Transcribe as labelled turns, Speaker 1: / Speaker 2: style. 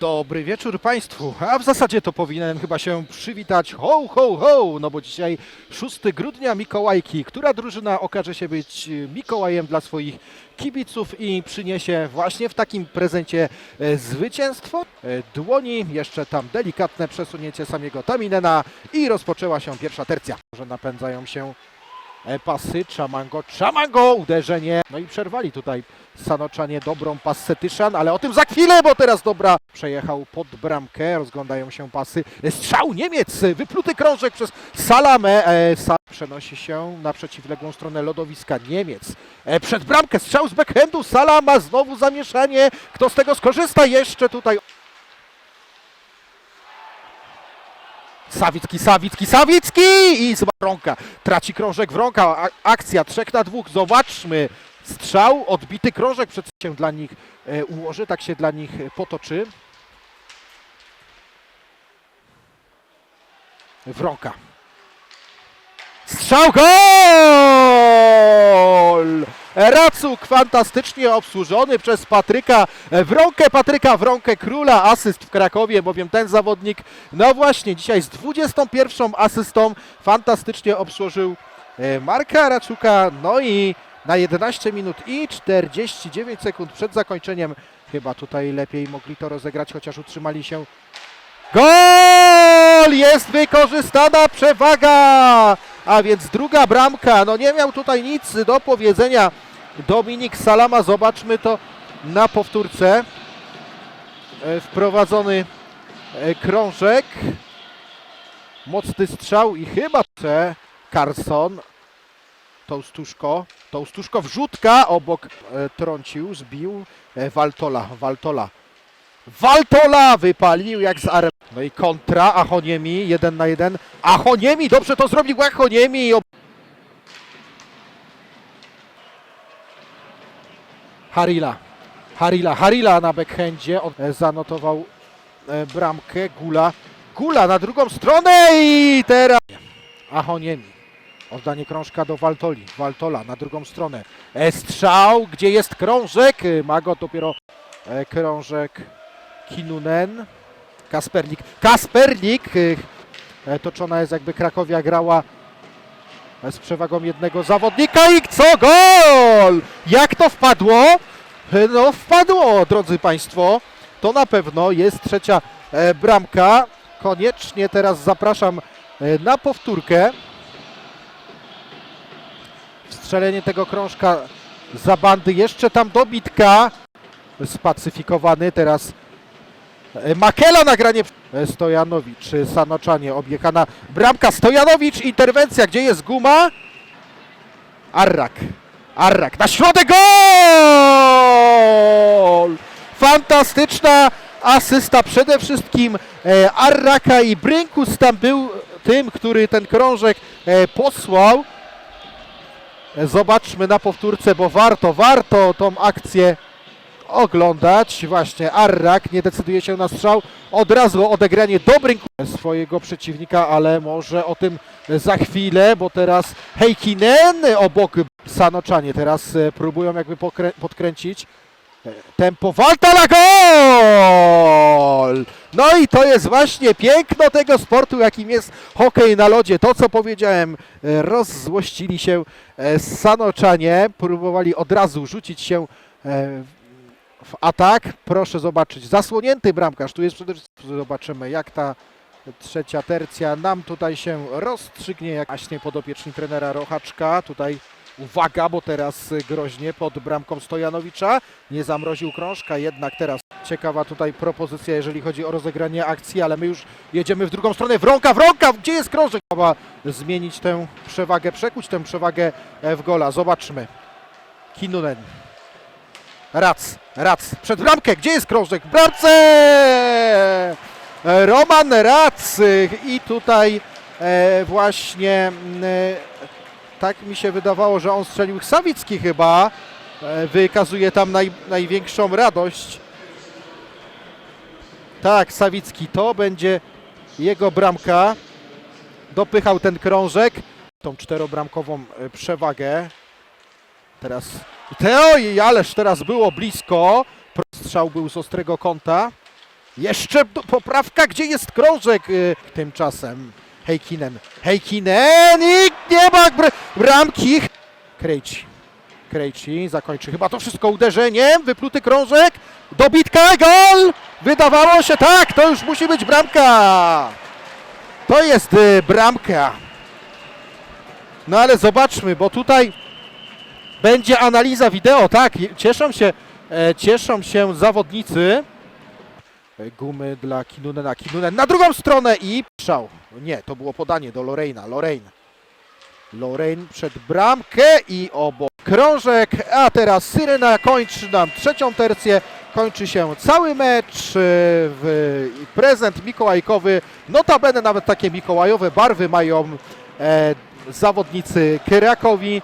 Speaker 1: Dobry wieczór Państwu, a w zasadzie to powinienem chyba się przywitać ho, ho, ho, no bo dzisiaj 6 grudnia Mikołajki. Która drużyna okaże się być Mikołajem dla swoich kibiców i przyniesie właśnie w takim prezencie e, zwycięstwo? E, Dłoni, jeszcze tam delikatne przesunięcie samego Taminena i rozpoczęła się pierwsza tercja. Że napędzają się e, pasy, Czamango, Czamango, uderzenie. No i przerwali tutaj Sanoczanie dobrą passę Tyszan, ale o tym za chwilę, bo teraz dobra przejechał pod bramkę, rozglądają się pasy. Strzał Niemiec, wypluty krążek przez Salamę. E, przenosi się na przeciwległą stronę lodowiska Niemiec. E, przed bramkę strzał z backhandu, Salama, znowu zamieszanie. Kto z tego skorzysta? Jeszcze tutaj Sawicki, Sawicki, Sawicki i z Wronka. Traci krążek Wronka. Akcja 3 na 2. Zobaczmy. Strzał, odbity krążek przed się dla nich e, ułoży, tak się dla nich e, potoczy. Wronka. Strzał, gol! Racuk fantastycznie obsłużony przez Patryka Wronkę, Patryka Wronkę, króla asyst w Krakowie, bowiem ten zawodnik, no właśnie, dzisiaj z 21 asystą fantastycznie obsłużył e, Marka Raczuka, no i na 11 minut i 49 sekund przed zakończeniem, chyba tutaj lepiej mogli to rozegrać, chociaż utrzymali się Gol! Jest wykorzystana przewaga! A więc druga bramka. No nie miał tutaj nic do powiedzenia Dominik Salama. Zobaczmy to na powtórce. E, Wprowadzony e, krążek. Mocny strzał i chyba chce Carson. Tołstuszko. Tołstuszko wrzutka obok e, trącił, zbił Waltola. Waltola. Waltola wypalił jak z Arem. No i kontra Achoniemi, jeden na jeden. Achoniemi, dobrze to zrobił Achoniemi. Harila. Harila, Harila na backhandzie. E, zanotował e, bramkę. Gula. Gula na drugą stronę i teraz Achoniemi. Oddanie krążka do Waltoli. Waltola na drugą stronę. E, strzał, gdzie jest krążek? Ma go dopiero krążek Kinunen. Kasperlik. Kasperlik! Toczona jest jakby Krakowia grała z przewagą jednego zawodnika i co? Gol! Jak to wpadło? E, No wpadło, drodzy Państwo. To na pewno jest trzecia e, bramka. Koniecznie teraz zapraszam e, na powtórkę. Strzelenie tego krążka za bandy. Jeszcze tam dobitka. Spacyfikowany teraz Makela nagranie Stojanowicz, Sanoczanie, objechana bramka Stojanowicz, interwencja, gdzie jest guma? Arrak, Arrak, na środek gol! Fantastyczna asysta przede wszystkim e, Arraka i Brynkus tam był tym, który ten krążek e, posłał. E, Zobaczmy na powtórce, bo warto, warto tą akcję oglądać. Właśnie Arrak nie decyduje się na strzał. Od razu odegranie dobrym swojego przeciwnika, ale może o tym za chwilę, bo teraz Heikinen obok Sanoczanie teraz e, próbują jakby podkręcić. E, Tempo Waltala gol! No i to jest właśnie piękno tego sportu, jakim jest hokej na lodzie. To, co powiedziałem, e, rozzłościli się Sanoczanie, próbowali od razu rzucić się w atak. Proszę zobaczyć, zasłonięty bramkarz. Tu jest przede wszystkim, zobaczymy jak ta trzecia tercja nam tutaj się rozstrzygnie, jak właśnie podopieczni trenera Rochaczka. Tutaj uwaga, bo teraz groźnie pod bramką Stojanowicza. Nie zamroził krążka, jednak teraz ciekawa tutaj propozycja, jeżeli chodzi o rozegranie akcji, ale my już jedziemy w drugą stronę. Wronka, wronka! Gdzie jest krążek? Trzeba zmienić tę przewagę, przekuć tę przewagę e, w gola. Zobaczmy. Kinunen. Rac, Rac, przed bramkę, gdzie jest krążek? W bramce! Roman Rac i tutaj e, właśnie e, tak mi się wydawało, że on strzelił Sawicki chyba. E, wykazuje tam naj, największą radość. Tak, Sawicki, to będzie jego bramka. Dopychał ten krążek. Tą czterobramkową przewagę. Teraz Teo, ależ teraz było blisko. Strzał był z ostrego kąta. Jeszcze poprawka, gdzie jest krążek y, tymczasem. Heikinen. Heikinen i nie ma br bramki. Krejci. Krejci zakończy chyba to wszystko uderzeniem. Wypluty krążek. Dobitka, gol! Wydawało się tak, to już musi być bramka. To jest y, bramka. No ale zobaczmy, bo tutaj będzie analiza wideo, tak, cieszą się, e, cieszą się zawodnicy. E, Gumy dla Kinunena, Kinunen na drugą stronę i szał. Nie, to było podanie do Lorraina, Lorraine. Lorraine przed bramkę i obok krążek, a teraz Syrena kończy nam trzecią tercję. Kończy się cały mecz, e, w, prezent mikołajkowy. Notabene nawet takie mikołajowe barwy mają e, zawodnicy Krakowi.